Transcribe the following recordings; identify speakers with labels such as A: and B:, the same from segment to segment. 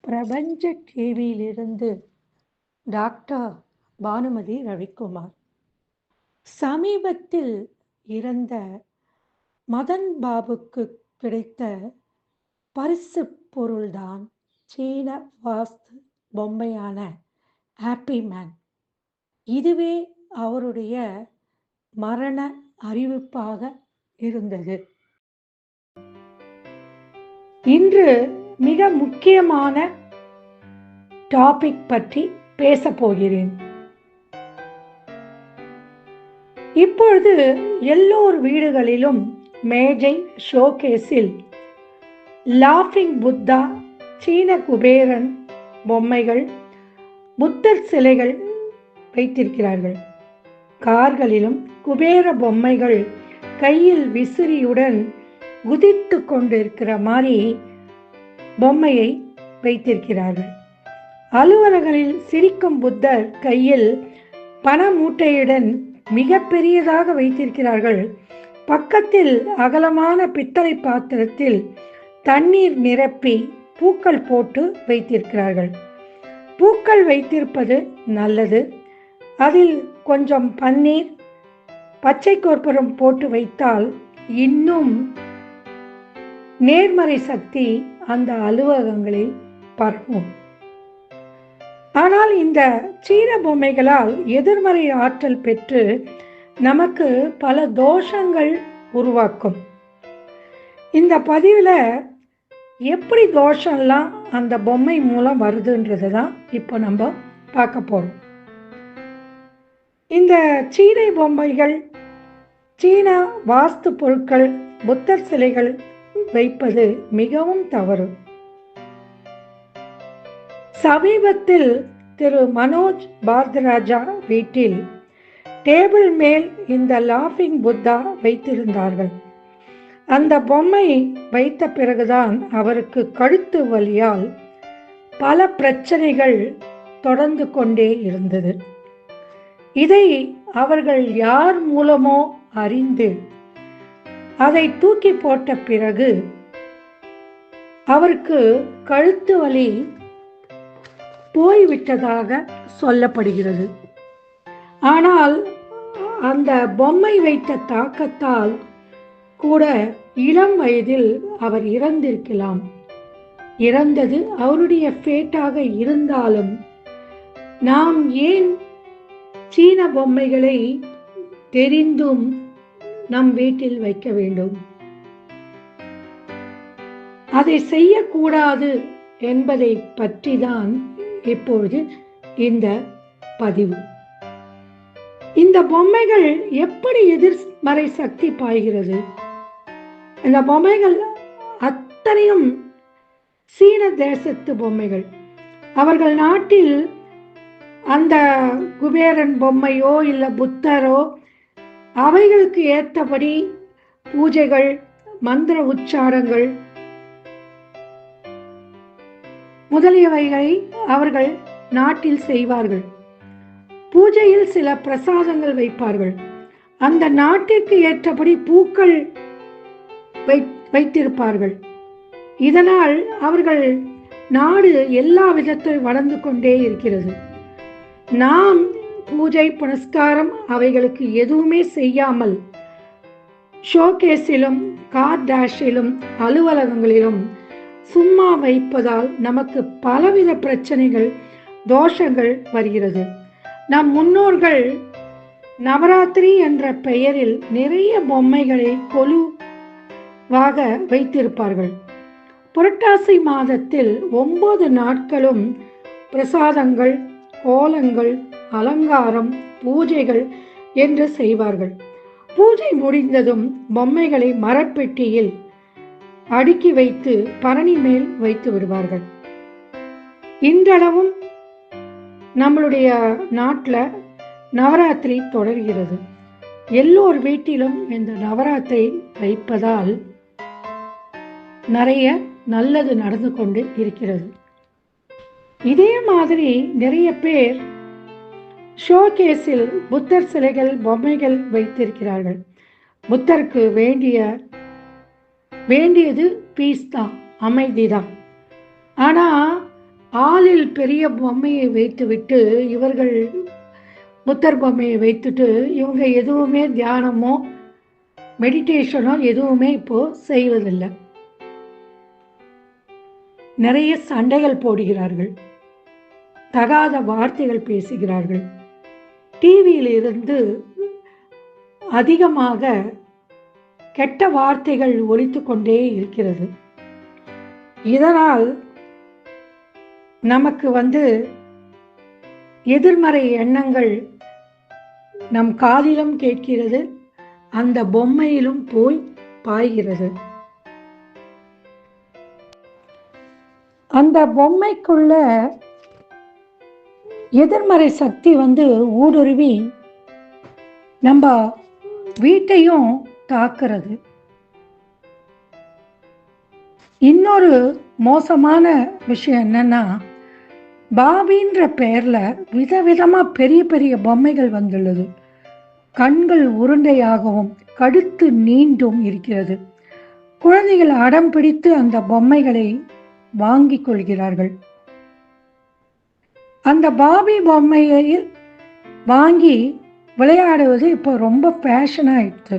A: பிரபஞ்ச டிவியிலிருந்து டாக்டர் பானுமதி ரவிக்குமார். சமீபத்தில் இறந்த மதன் பாபுக்கு கிடைத்த பரிசு பொருள்தான் சீன வாஸ்து பொம்மையான ஹாப்பி மேன். இதுவே அவருடைய மரண அறிவிப்பாக இருந்தது. இன்று மிக முக்கியமான டாபிக் பற்றி பேசப் போகிறேன். இப்பொழுது எல்லோர் வீடுகளிலும் மேஜை ஷோகேஸில் லாஃபிங் புத்தா சீன குபேரன் பொம்மைகள் புத்தர் சிலைகள் வைத்திருக்கிறார்கள். கார்களிலும் குபேர பொம்மைகள் கையில் விசிறியுடன் குதித்து கொண்டிருக்கிற மாதிரி பொம்மையை வைத்திருக்கிறார்கள். அலுவலர்களில் சிரிக்கும் புத்தர் கையில் பண மூட்டையுடன் மிக பெரியதாக வைத்திருக்கிறார்கள். பக்கத்தில் அகலமான பித்தளை பாத்திரத்தில் தண்ணீர் நிரப்பி பூக்கள் போட்டு வைத்திருக்கிறார்கள். பூக்கள் வைத்திருப்பது நல்லது. அதில் கொஞ்சம் பன்னீர் பச்சை கோர்ப்பரம் போட்டு வைத்தால் இன்னும் நேர்மறை சக்தி அந்த அலுவலகங்களில் பரவும். ஆனால் இந்த சீன பொம்மைகளால் எதிர்மறை ஆற்றல் பெற்று நமக்கு பல தோஷங்கள் உருவாக்கும். இந்த பதிவில் எப்படி தோஷம்லாம் அந்த பொம்மை மூலம் வருதுன்றது தான் இப்போ நம்ம பார்க்க போகிறோம் இந்த சீனை பொம்மைகள் சீனா வாஸ்து பொருட்கள் புத்தர் சிலைகள் வைப்பது மிகவும் தவறு. சமீபத்தில் திரு மனோஜ் பாரதராஜா வீட்டில் டேபிள் மேல் இந்த லாஃபிங் புத்தா வைத்திருந்தார்கள். அந்த பொம்மை வைத்த பிறகுதான் அவருக்கு கழுத்து வலியால் பல பிரச்சனைகள் தொடர்ந்து கொண்டே இருந்தது. இதை அவர்கள் யார் மூலமோ அறிந்து அதை தூக்கி போட்ட பிறகு அவருக்கு கழுத்து வலி போய்விட்டதாக சொல்லப்படுகிறது. ஆனால் அந்த பொம்மை வைத்த தாக்கத்தால் கூட இளம் வயதில் அவர் இறந்திருக்கலாம். இறந்தது அவருடைய ஃபேட்டாக இருந்தாலும் நாம் ஏன் சீன பொம்மைகளை தெரிந்தும் நம் வீட்டில் வைக்க வேண்டும். அதை செய்யக்கூடாது என்பதை பற்றி தான் இப்பொழுது இந்த பதிவு. இந்த பொம்மைகள் எப்படி எதிர்மறை சக்தி பாய்கிறது? இந்த பொம்மைகள் அத்தனையும் சீன தேசத்து பொம்மைகள். அவர்கள் நாட்டில் அந்த குபேரன் பொம்மையோ இல்லை புத்தரோ அவைகளுக்கு ஏற்றபடி பூஜைகள் மந்திர உச்சாரங்கள் முதலியவைகளை அவர்கள் நாட்டில் செய்வார்கள். பூஜையில் சில பிரசாதங்கள் வைப்பார்கள். அந்த நாட்டிற்கு ஏற்றபடி பூக்கள் வை வைத்திருப்பார்கள். இதனால் அவர்கள் நாடு எல்லா விதத்தில் வளர்ந்து கொண்டே இருக்கிறது. நாம் பூஜை புனஸ்காரம் அவைகளுக்கு எதுவுமே செய்யாமல் ஷோகேஸிலும் கார் டேஷிலும் அலுவலகங்களிலும் சும்மா வைப்பதால் நமக்கு பலவித பிரச்சனைகள் தோஷங்கள் வருகிறது. நம் முன்னோர்கள் நவராத்திரி என்ற பெயரில் நிறைய பொம்மைகளை கொலுவாக வைத்திருப்பார்கள். புரட்டாசி மாதத்தில் ஒன்பது நாட்களும் பிரசாதங்கள் கோலங்கள் அலங்காரம் பூஜைகள் என்று செய்வார்கள். பூஜை முடிந்ததும் பொம்மைகளை மரப்பெட்டியில் அடுக்கி வைத்து பரணி மேல் வைத்து விடுவார்கள். இன்றளவும் நம்மளுடைய நாட்டில் நவராத்திரி தொடர்கிறது. எல்லோர் வீட்டிலும் இந்த நவராத்திரி வைப்பதால் நிறைய நல்லது நடந்து கொண்டு இருக்கிறது. இதே மாதிரி நிறைய பேர் ஷோகேஸில் புத்தர் சிலைகள் பொம்மைகள் வைத்திருக்கிறார்கள். புத்தருக்கு வேண்டிய வேண்டியது பீஸ் தான் அமைதி தான். ஆனால் ஆளில் பெரிய பொம்மையை வைத்துவிட்டு இவர்கள் புத்தர் பொம்மையை வைத்துட்டு இவங்க எதுவுமே தியானமோ மெடிடேஷனோ எதுவுமே இப்போ செய்வதில்லை. நிறைய சண்டைகள் போடுகிறார்கள். தகாத வார்த்தைகள் பேசுகிறார்கள். டிவியில் இருந்து அதிகமாக கெட்ட வார்த்தைகள் ஒலித்து கொண்டே இருக்கிறது. இதனால் நமக்கு வந்து எதிர்மறை எண்ணங்கள் நம் காதிலும் கேட்கிறது அந்த பொம்மையிலும் போய் பாய்கிறது. அந்த பொம்மைக்குள்ள எதிர்மறை சக்தி வந்து ஊடுருவி நம்ம வீட்டையும் தாக்குறது. இன்னொரு மோசமான விஷயம் என்னன்னா பாபின்ற பெயரில் விதவிதமாக பெரிய பெரிய பொம்மைகள் வந்துள்ளது. கண்கள் உருண்டையாகவும் கடுத்து நீண்டும் இருக்கிறது. குழந்தைகள் அடம் பிடித்து அந்த பொம்மைகளை வாங்கிக் கொள்கிறார்கள். அந்த பாபி பொம்மையை வாங்கி விளையாடுவது இப்போ ரொம்ப ஃபேஷன் ஆயிடுச்சு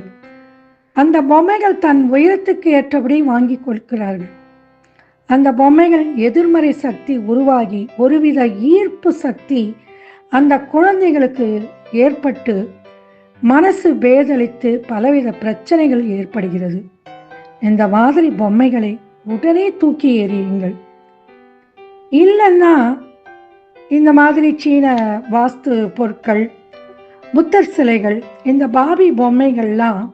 A: அந்த பொம்மைகள் தன் உயரத்துக்கு ஏற்றபடி வாங்கி கொடுக்கிறார்கள். அந்த பொம்மைகள் எதிர்மறை சக்தி உருவாகி ஒருவித ஈர்ப்பு சக்தி அந்த குழந்தைகளுக்கு ஏற்பட்டு மனசு பேதளித்து பலவித பிரச்சனைகள் ஏற்படுகிறது. இந்த மாதிரி பொம்மைகளை உடனே தூக்கி எறியுங்கள். இல்லைன்னா இந்த மாதிரி சீன வாஸ்து பொருட்கள் புத்தர் சிலைகள் இந்த பாபி பொம்மைகள்லாம்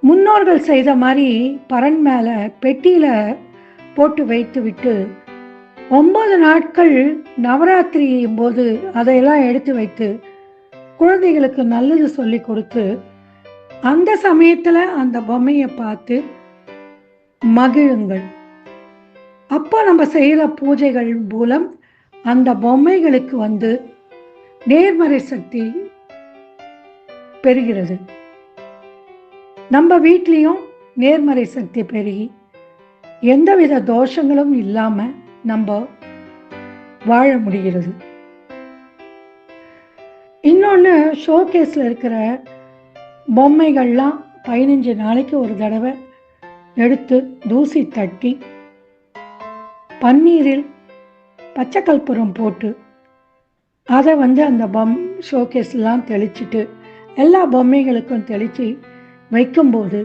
A: முன்னோர்கள் செய்த மாதிரி பரன் மேலே பெட்டியில் போட்டு வைத்து விட்டு ஒன்பது நாட்கள் நவராத்திரி போது அதையெல்லாம் எடுத்து வைத்து குழந்தைகளுக்கு நல்லது சொல்லி கொடுத்து அந்த சமயத்தில் அந்த பொம்மையை பார்த்து மகிழுங்கள். அப்போ நம்ம செய்கிற பூஜைகள் மூலம் அந்த பொம்மைகளுக்கு வந்து நேர்மறை சக்தி பெறுகிறது. நம்ம வீட்லேயும் நேர்மறை சக்தி பெருகி எந்தவித தோஷங்களும் இல்லாமல் நம்ம வாழ முடிகிறது. இன்னொன்று ஷோகேஸில் இருக்கிற பொம்மைகள்லாம் பதினஞ்சு நாளைக்கு ஒரு தடவை எடுத்து தூசி தட்டி பன்னீரில் பச்சை கற்பூரம் போட்டு அதை வந்து அந்த பொம் ஷோகேஸ்லாம் தெளிச்சிட்டு எல்லா பொம்மைகளுக்கும் தெளித்து வைக்கும்போது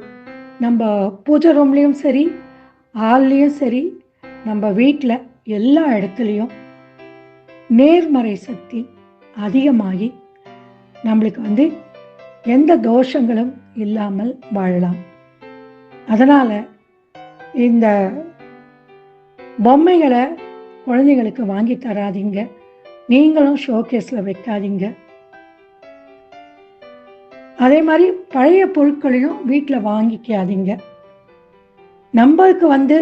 A: நம்ம பூஜை ரூம்லேயும் சரி ஹால்லேயும் சரி நம்ம வீட்டில் எல்லா இடத்துலையும் நேர்மறை சக்தி அதிகமாகி நம்மளுக்கு வந்து எந்த தோஷங்களும் இல்லாமல் வாழலாம். அதனால் இந்த பொம்மைகளை குழந்தைங்களுக்கு வாங்கி தராதீங்க. நீங்களும் ஷோகேஸில் வைக்காதீங்க. அதே மாதிரி பழைய பொருட்களையும் வீட்டில் வாங்கிக்காதீங்க. நம்மளுக்கு வந்து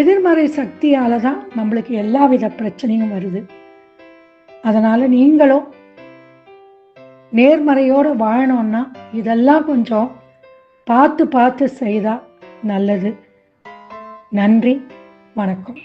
A: எதிர்மறை சக்தியால் தான் நம்மளுக்கு எல்லா வித பிரச்சனையும் வருது. அதனால் நீங்களும் நேர்மறையோடு வாழணும்னா இதெல்லாம் கொஞ்சம் பார்த்து பார்த்து செய்தால் நல்லது. நன்றி. வணக்கம்.